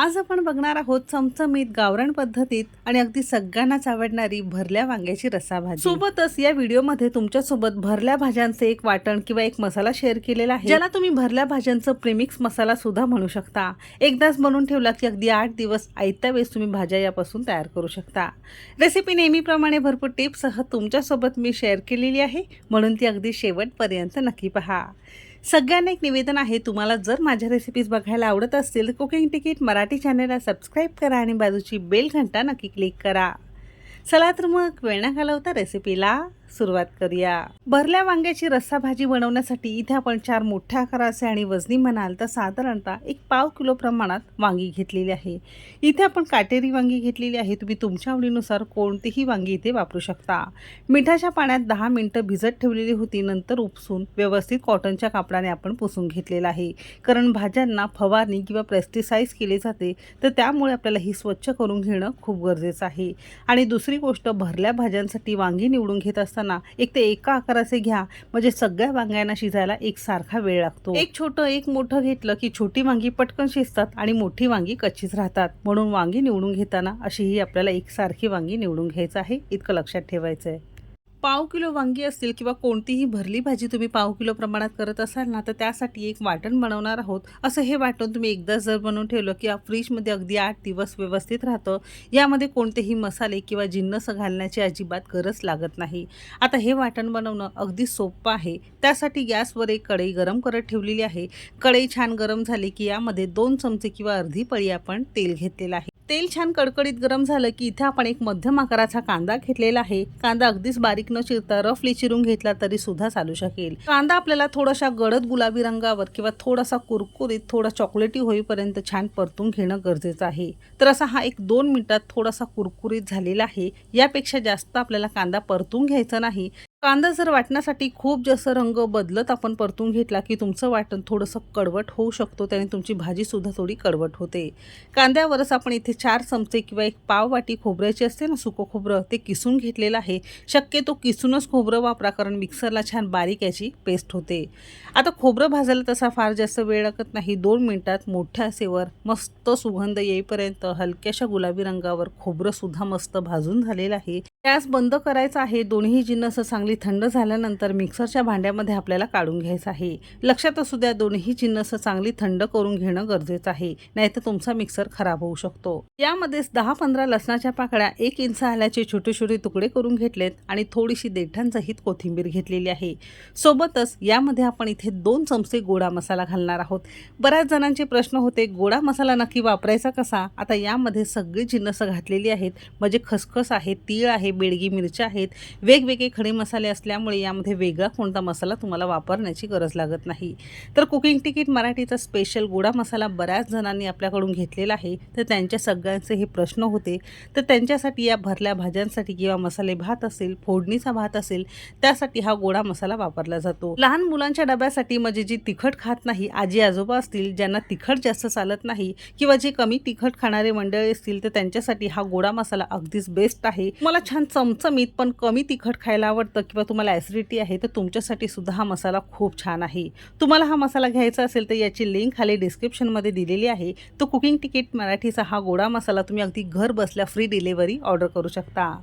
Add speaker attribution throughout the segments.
Speaker 1: आज आपण बघणार आहोत चमचमीत गावरण पद्धतीत आणि अगदी सगळ्यांनाच आवडणारी भरल्या वांग्याची रसाभाजी. सोबतच या व्हिडिओमध्ये तुमच्यासोबत भरल्या भाज्यांचे एक वाटण किंवा एक मसाला शेअर केलेला आहे. ज्याला तुम्ही भरल्या भाज्यांचं प्रेमिक्स मसाला सुद्धा म्हणू शकता. एकदाच बनवून ठेवला की अगदी आठ दिवस आयत्या वेळेस तुम्ही भाज्या यापासून तयार करू शकता. रेसिपी नेहमीप्रमाणे भरपूर टिप्ससह तुमच्यासोबत मी शेअर केलेली आहे. म्हणून ती अगदी शेवटपर्यंत नक्की पहा. सगळ्यांना एक निवेदन आहे तुम्हाला जर माझ्या रेसिपीज बघायला आवडत असतील तर कुकिंग तिकीट मराठी चॅनलला सबस्क्राईब करा आणि बाजूची बेल घंटा नक्की क्लिक करा. चला तर मग वेळ न घालवता रेसिपीला सुरुवात करूया. भरल्या वांग्याची रस्सा भाजी बनवण्यासाठी इथे आपण चार मोठ्या आकाराचे आणि वजनी म्हणाल तर साधारणतः एक पाव किलो प्रमाणात वांगी घेतलेली आहे. इथे आपण काटेरी वांगी घेतलेली आहे. तुम्ही तुमच्या आवडीनुसार कोणतीही वांगी इथे वापरू शकता. मिठाच्या पाण्यात दहा मिनटं भिजत ठेवलेली होती. नंतर उपसून व्यवस्थित कॉटनच्या कापडाने आपण पुसून घेतलेलं आहे. कारण भाज्यांना फवारणी किंवा प्रेस्टिसाईज केले जाते तर त्यामुळे आपल्याला ही स्वच्छ करून घेणं खूप गरजेचं आहे. आणि दुसरी गोष्ट भरल्या भाज्यांसाठी वांगी निवडून घेत असताना एक ते एका आकाराचे घ्या. म्हणजे सगळ्या वांग्यांना शिजायला एक सारखा वेळ लागतो. एक छोटं एक मोठं घेतलं की छोटी वांगी पटकन शिजतात आणि मोठी वांगी कच्चीच राहतात. म्हणून वांगी निवडून घेताना अशी ही आपल्याला एक सारखी वांगी निवडून घ्यायचं आहे. इतकं लक्षात ठेवायचं आहे पाव किलो वांगी असतील किंवा कोणतीही भरली भाजी तुम्ही पाव किलो प्रमाणात करत असाल ना तर त्यासाठी एक वाटण बनवणार आहोत. असं हे वाटण तुम्ही एकदा जर बनवून ठेवलं की फ्रीजमध्ये अगदी आठ दिवस व्यवस्थित राहतं. यामध्ये कोणतेही मसाले किंवा जिन्नस घालण्याची अजिबात गरज लागत नाही. आता हे वाटण बनवणं अगदी सोपं आहे. त्यासाठी गॅसवर एक कढई गरम करत ठेवलेली आहे. कढई छान गरम झाली की यामध्ये दोन चमचे किंवा अर्धी पळी आपण तेल घेतलेलं आहे. तेल छान कडकडीत गरम झालं की इथे आपण एक मध्यम आकाराचा कांदा घेतलेला आहे. कांदा अगदीच बारीक न चिरता रफली चिरून घेतला तरी सुद्धा चालू शकेल. कांदा आपल्याला थोडासा गडद गुलाबी रंगावर किंवा थोडासा कुरकुरीत थोडा चॉकलेटी होईपर्यंत छान परतून घेणं गरजेचं आहे. तर असा हा एक दोन मिनिटात थोडासा कुरकुरीत झालेला आहे. यापेक्षा जास्त आपल्याला कांदा परतून घ्यायचा नाही. कांदा जर वाटण्यासाठी खूप जास्त रंग बदलत आपण परतून घेतला की तुमचं वाटण थोडंसं कडवट होऊ शकतो त्याने तुमची भाजीसुद्धा थोडी कडवट होते. कांद्यावरच आपण इथे चार चमचे किंवा एक पाव वाटी खोबऱ्याची असते ना सुकं खोबरं ते किसून घेतलेलं आहे. शक्यतो किसूनच खोबरं वापरा कारण मिक्सरला छान बारीक याची पेस्ट होते. आता खोबरं भाजायला तसा फार जास्त वेळ लागत नाही. दोन मिनटात मोठ्या असेवर मस्त सुगंध येईपर्यंत हलक्याशा गुलाबी रंगावर खोबरंसुद्धा मस्त भाजून झालेलं आहे. गॅस बंद करायचा आहे. दोन्ही जिन्नस चांगली थंड झाल्यानंतर मिक्सरच्या भांड्यामध्ये आपल्याला काढून घ्यायचं आहे. लक्षात असू द्या दोन्ही जिन्नस चांगली थंड करून घेणं गरजेचं आहे. नाहीतर तुमचा मिक्सर खराब होऊ शकतो. यामध्येच दहा पंधरा लसणाच्या पाकळ्या एक इंच आल्याचे छोटे छोटे तुकडे करून घेतलेत आणि थोडीशी देठांसहित कोथिंबीर घेतलेली आहे. सोबतच यामध्ये आपण इथे दोन चमचे गोडा मसाला घालणार आहोत. बऱ्याच जणांचे प्रश्न होते गोडा मसाला नक्की वापरायचा कसा? आता यामध्ये सगळी जिन्नस घातलेली आहेत. म्हणजे खसखस आहे तीळ आहे बेडगी मिरच्या आहेत वेगवेगळे खडे मसाले असल्यामुळे यामध्ये वेगळा कोणता मसाला तुम्हाला वापरण्याची गरज लागत नाही. तर कुकिंग तिकीट मराठीचा स्पेशल गोडा मसाला बऱ्याच जणांनी आपल्याकडून घेतलेला आहे. तर त्यांच्या सगळ्यांचे हे प्रश्न होते. तर त्यांच्यासाठी या भरल्या भाज्यांसाठी किंवा मसाले भात असेल फोडणीचा भात असेल त्यासाठी हा गोडा मसाला वापरला जातो. लहान मुलांच्या डब्यासाठी म्हणजे जी तिखट खात नाही आजी आजोबा असतील ज्यांना तिखट जास्त चालत नाही किंवा जे कमी तिखट खाणारे मंडळी असतील तर त्यांच्यासाठी हा गोडा मसाला अगदीच बेस्ट आहे. मला छान चमचमीत पण कमी तिखट खायला आवडतं किंवा तुम्हाला ॲसिडिटी आहे तर तुमच्यासाठी सुद्धा हा मसाला खूप छान आहे. तुम्हाला हा मसाला घ्यायचा असेल तर याची लिंक खाली डिस्क्रिप्शनमध्ये दिलेली आहे. तो कुकिंग तिकीट मराठीचा हा गोडा मसाला तुम्ही अगदी घर बसल्या फ्री डिलेवरी ऑर्डर करू शकता.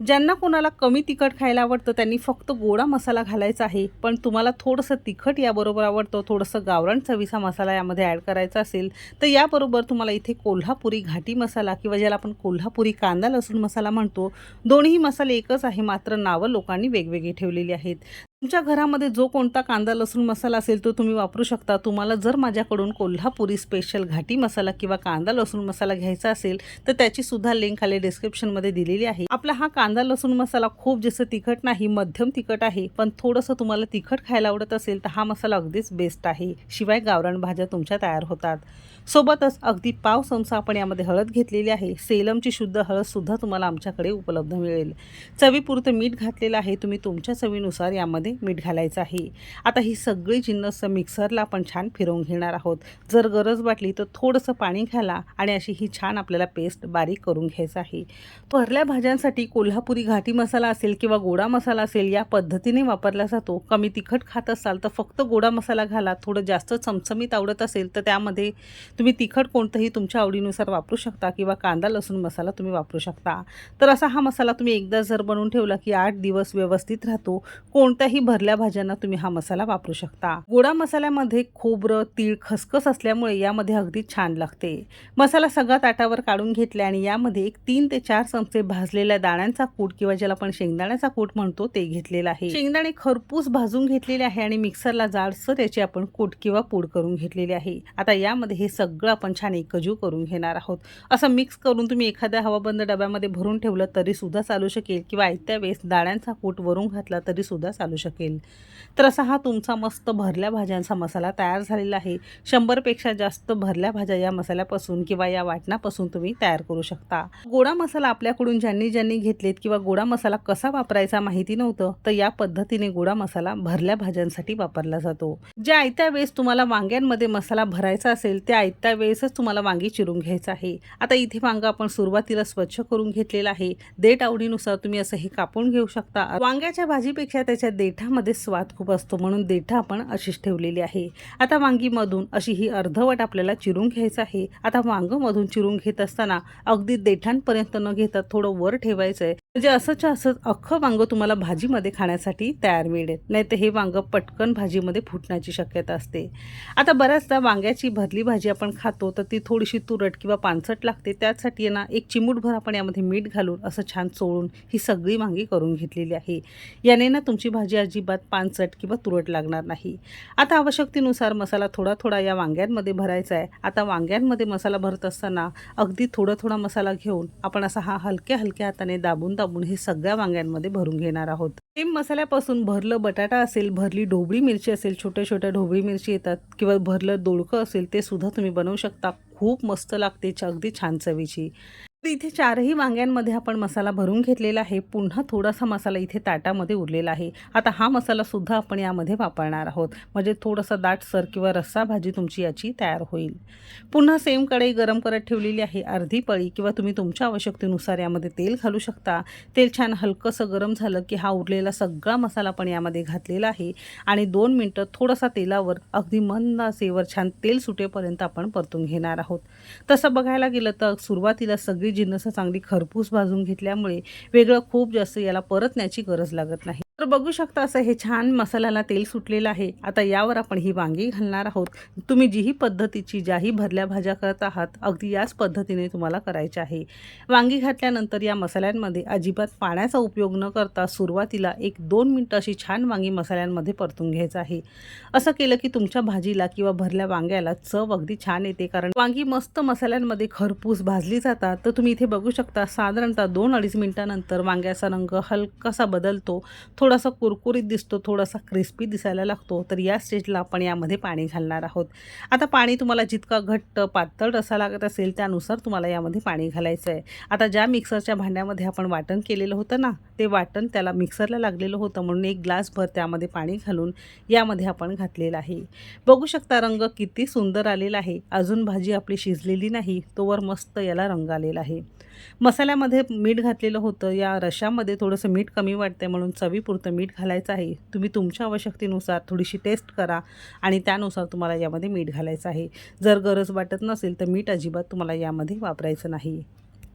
Speaker 1: ज्यांना कोणाला कमी तिखट खायला आवडतं त्यांनी फक्त गोडा मसाला घालायचा आहे. पण तुम्हाला थोडंसं तिखट याबरोबर आवडतं थोडंसं गावरान चवीचा मसाला यामध्ये ॲड करायचा असेल तर याबरोबर तुम्हाला इथे कोल्हापुरी घाटी मसाला किंवा ज्याला आपण कोल्हापुरी कांदा लसूण मसाला म्हणतो दोन्ही मसाले एकच आहे मात्र नावं लोकांनी वेगवेगळी ठेवलेली आहेत. तुमच्या घरामध्ये जो कोणता कांदा लसूण मसाला असेल तो तुम्ही वापरू शकता. तुम्हाला जर माझ्याकडून कोल्हापुरी स्पेशल घाटी मसाला किंवा कांदा लसूण मसाला घ्यायचा असेल तर त्याची सुद्धा लिंक खाली डिस्क्रिप्शनमध्ये दिलेली आहे. आपला हा कांदा लसूण मसाला खूप जसं तिखट नाही मध्यम तिखट आहे पण थोडंसं तुम्हाला तिखट खायला आवडत असेल तर हा मसाला अगदीच बेस्ट आहे. शिवाय गावरान भाज्या तुमच्या तयार होतात. सोबतच अगदी पाव चमचा आपण यामध्ये हळद घेतलेली आहे. सेलमची शुद्ध हळदसुद्धा तुम्हाला आमच्याकडे उपलब्ध मिळेल. चवीपुरतं मीठ घातलेलं आहे. तुम्ही तुमच्या चवीनुसार यामध्ये मीठ घालायचं आहे. आता ही सगळी जिन्नस मिक्सरला आपण छान फिरवून घेणार आहोत. जर गरज वाटली तर थोडंसं पाणी घाला आणि अशी ही छान आपल्याला पेस्ट बारीक करून घ्यायचं आहे. भरल्या भाज्यांसाठी कोल्हापुरी घाटी मसाला असेल किंवा गोडा मसाला असेल या पद्धतीने वापरला जातो. कमी तिखट खात असाल तर फक्त गोडा मसाला घाला. थोडं जास्त चमचमीत आवडत असेल तर त्यामध्ये तुम्ही तिखट कोणतंही तुमच्या आवडीनुसार वापरू शकता किंवा कांदा लसूण मसाला तुम्ही वापरू शकता. तर असा हा मसाला तुम्ही एकदा जर बनवून ठेवला की आठ दिवस व्यवस्थित राहतो कोणत्याही भरल्या भाज्यांना तुम्ही हा मसाला वापरू शकता. गोडा मसाल्यामध्ये खोबरं तीळ खसखस असल्यामुळे यामध्ये अगदी छान लागते. मसाला सगळा ताटावर काढून घेतला आणि यामध्ये एक तीन ते चार चमचे भाजलेल्या दाण्यांचा कूट किंवा ज्याला आपण शेंगदाण्याचा कूट म्हणतो ते घेतलेला आहे. शेंगदाणे खरपूस भाजून घेतलेले आहे आणि मिक्सरला जाडसर याची आपण कूट किंवा पूड करून घेतलेली आहे. आता यामध्ये हे सगळं सगळं आपण छान एकजू करून घेणार आहोत. असं मिक्स करून तुम्ही एखाद्या हवाबंद डब्यामध्ये भरून ठेवलं तरीसुद्धा चालू शकेल किंवा आयत्या वेळेस दाण्यांचा कूट वरून घातला तरी सुद्धा चालू शकेल. तर असा हा तुमचा मस्त भरल्या भाज्यांचा मसाला तयार झालेला आहे. शंभरपेक्षा जास्त भरल्या भाज्या या मसाल्यापासून किंवा या वाटणापासून तुम्ही तयार करू शकता. गोडा मसाला आपल्याकडून ज्यांनी ज्यांनी घेतलेत किंवा गोडा मसाला कसा वापरायचा माहिती नव्हतं तर या पद्धतीने गोडा मसाला भरल्या भाज्यांसाठी वापरला जातो. ज्या आयत्या वेळेस तुम्हाला वांग्यांमध्ये मसाला भरायचा असेल त्या त्यावेळेसच तुम्हाला वांगी चिरून घ्यायचं आहे. आता इथे वांगा आपण सुरुवातीला स्वच्छ करून घेतलेला आहे. देठ आवडीनुसार तुम्ही असं हे कापून घेऊ शकता. वांग्याच्या भाजीपेक्षा त्याच्या देठामध्ये स्वाद खूप असतो म्हणून देठा आपण अशीच ठेवलेली आहे. आता वांगीमधून अशी ही अर्धवट आपल्याला चिरून घ्यायचं आहे. आता वांगमधून चिरून घेत असताना अगदी देठांपर्यंत न घेता थोडं वर ठेवायचं आहे म्हणजे असंच्या असंच अख्खं वांगं तुम्हाला भाजीमध्ये खाण्यासाठी तयार मिळेल नाही तर हे वांगं पटकन भाजीमध्ये फुटण्याची शक्यता असते. आता बऱ्याचदा वांग्याची भरली भाजी आपण खातो तर ती थोडीशी तुरट किंवा पानसट लागते. त्यासाठी आहे ना एक चिमूटभर आपण यामध्ये मीठ घालून असं छान चोळून ही सगळी वांगी करून घेतलेली आहे. याने ना तुमची भाजी अजिबात पानसट किंवा तुरट लागणार नाही. आता आवश्यकतेनुसार मसाला थोडा थोडा या वांग्यांमध्ये भरायचा आहे. आता वांग्यांमध्ये मसाला भरत असताना अगदी थोडा थोडा मसाला घेऊन आपण असा हा हलक्या हलक्या हाताने दाबून दाबून हे सगळ्या वांग्यांमध्ये भरून घेणार आहोत. सेम मसाल्यापासून भरलं बटाटा असेल भरली ढोबळी मिरची असेल छोट्या छोट्या ढोबळी मिरची येतात किंवा भरलं दोडकं असेल ते सुद्धा तुम्ही बनवू शकता. खूप मस्त लागते अगदी छान चवीची. तर इथे चारही वांग्यांमध्ये आपण मसाला भरून घेतलेला आहे. पुन्हा थोडासा मसाला इथे ताटामध्ये उरलेला आहे. आता हा मसालासुद्धा आपण यामध्ये वापरणार आहोत. म्हणजे थोडंसं दाटसर किंवा रस्सा भाजी तुमची याची तयार होईल. पुन्हा सेम कढई गरम करत ठेवलेली आहे. अर्धी पळी किंवा तुम्ही तुमच्या आवश्यकतेनुसार यामध्ये तेल घालू शकता. तेल छान हलकंसं गरम झालं की हा उरलेला सगळा मसाला पण यामध्ये घातलेला आहे. आणि दोन मिनटं थोडासा तेलावर अगदी मंद आचेवर छान तेल सुटेपर्यंत आपण परतून घेणार आहोत. तसं बघायला गेलं तर सुरुवातीला सगळी जिन्नसं चांगली खरपूस भाजून घेतल्यामुळे वेगळं खूप जास्त याला परतण्याची गरज लागत नाही. तर बघू शकता असं हे छान मसाल्याला तेल सुटलेलं आहे. आता यावर आपण ही वांगी घालणार आहोत. तुम्ही जीही पद्धतीची ज्याही भरल्या भाज्या करत आहात अगदी याच पद्धतीने तुम्हाला करायचे आहे. वांगी घातल्यानंतर या मसाल्यांमध्ये अजिबात पाण्याचा उपयोग न करता सुरुवातीला एक दोन मिनटं अशी छान वांगी मसाल्यांमध्ये परतून घ्यायचं आहे. असं केलं की तुमच्या भाजीला किंवा भरल्या वांग्याला चव अगदी छान येते. कारण वांगी मस्त मसाल्यांमध्ये खरपूस भाजली जातात. तर तुम्ही इथे बघू शकता साधारणतः दोन अडीच मिनिटानंतर वांग्याचा रंग हलकासा बदलतो. थोडासा कुरकुरीत दिसतो थोडासा क्रिस्पी दिसायला लागतो तर या स्टेजला आपण यामध्ये पाणी घालणार आहोत. आता पाणी तुम्हाला जितका घट्ट पातळ रसा लागत असेल त्यानुसार तुम्हाला यामध्ये पाणी घालायचं आहे आता ज्या मिक्सरच्या भांड्यामध्ये आपण वाटण केलेलं होतं ना ते वाटण त्याला मिक्सरला लागलेलं होतं म्हणून एक ग्लासभर त्यामध्ये पाणी घालून यामध्ये आपण घातलेलं आहे. बघू शकता रंग किती सुंदर आलेला आहे. अजून भाजी आपली शिजलेली नाही तोवर मस्त याला रंग आलेला आहे. मसाल्यामध्ये मीठ घातलेलं होतं. या रशामध्ये थोडंसं मीठ कमी वाटतं म्हणून चवीपुरतं मीठ घालायचं आहे. तुम्ही तुमच्या आवश्यकतेनुसार थोडीशी टेस्ट करा आणि त्यानुसार तुम्हाला यामध्ये मीठ घालायचं आहे. जर गरज वाटत नसेल तर मीठ अजिबात तुम्हाला यामध्ये वापरायचं नाही.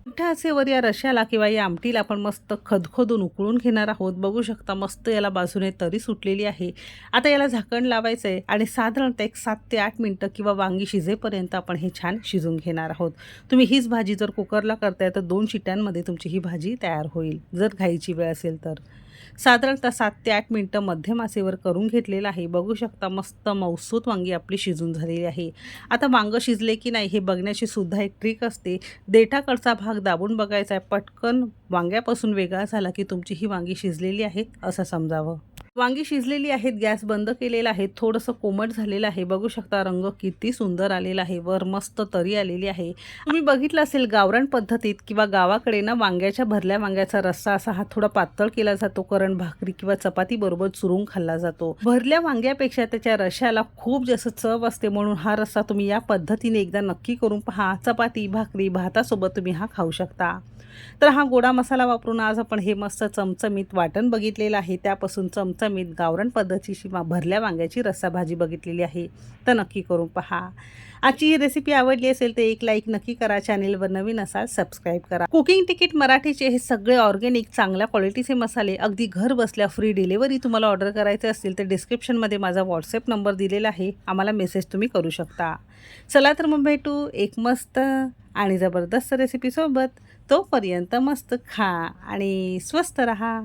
Speaker 1: मोठ्या असेवर या रश्याला किंवा या आमटीला आपण मस्त खदखदून उकळून घेणार आहोत. बघू शकता मस्त याला बाजूने तरी सुटलेली आहे. आता याला झाकण लावायचं आहे आणि साधारणतः एक सात ते आठ मिनटं किंवा वांगी शिजेपर्यंत आपण हे छान शिजून घेणार आहोत. तुम्ही हीच भाजी जर कुकरला करताय तर दोन शिट्यांमध्ये तुमची ही भाजी तयार होईल. जर घाईची वेळ असेल तर. साधारणतः सात ते आठ मिनटं मध्यमासेवर करून घेतलेलं आहे. बघू शकता मस्त मौसूत वांगी आपली शिजून झालेली आहे. आता वांगं शिजले की नाही हे बघण्याची सुद्धा एक ट्रिक असते. देठाकडचा भाग दाबून बघायचा आहे. पटकन वांग्यापासून वेगळा झाला की तुमची ही वांगी शिजलेली आहेत असं समजावं. वांगी शिजलेली आहेत गॅस बंद केलेला आहे थोडंसं कोमट झालेलं आहे. बघू शकता रंग किती सुंदर आलेला आहे वर मस्त तरी आलेली आहे. तुम्ही बघितलं असेल गावरान पद्धतीत किंवा गावाकडे ना वांग्याच्या भरल्या वांग्याचा रस्सा असा हा थोडा पातळ केला जातो करण भाकरी किंवा चपाती बरोबर चुरून खाल्ला जातो. भरल्या वांग्यापेक्षा त्याच्या रश्याला खूप जास्त चव असते म्हणून हा रस्सा तुम्ही या पद्धतीने एकदा नक्की करून पहा. चपाती भाकरी भातासोबत तुम्ही हा खाऊ शकता. तर हा गोडा मसाला वापरून आज आपण हे मस्त चमचमीत वाटण बघितलेलं आहे. त्यापासून चमचम चमचमीत गावरण पद्धतीशी मा- भरल्या वांग्याची रस्सा भाजी बघितलेली आहे. तर नक्की करून पहा. आजची ही रेसिपी आवडली असेल तर एक लाईक नक्की करा. चॅनेलवर नवीन असाल सबस्क्राईब करा. कुकिंग तिकीट मराठीचे हे सगळे ऑर्गेनिक चांगल्या क्वालिटीचे मसाले अगदी घर बसल्या फ्री डिलिव्हरी तुम्हाला ऑर्डर करायचे असतील तर डिस्क्रिप्शनमध्ये माझा व्हॉट्सअप नंबर दिलेला आहे. आम्हाला मेसेज तुम्ही करू शकता. चला तर मग भेटू एक मस्त आणि जबरदस्त रेसिपीसोबत तोपर्यंत मस्त खा आणि स्वस्त रहा.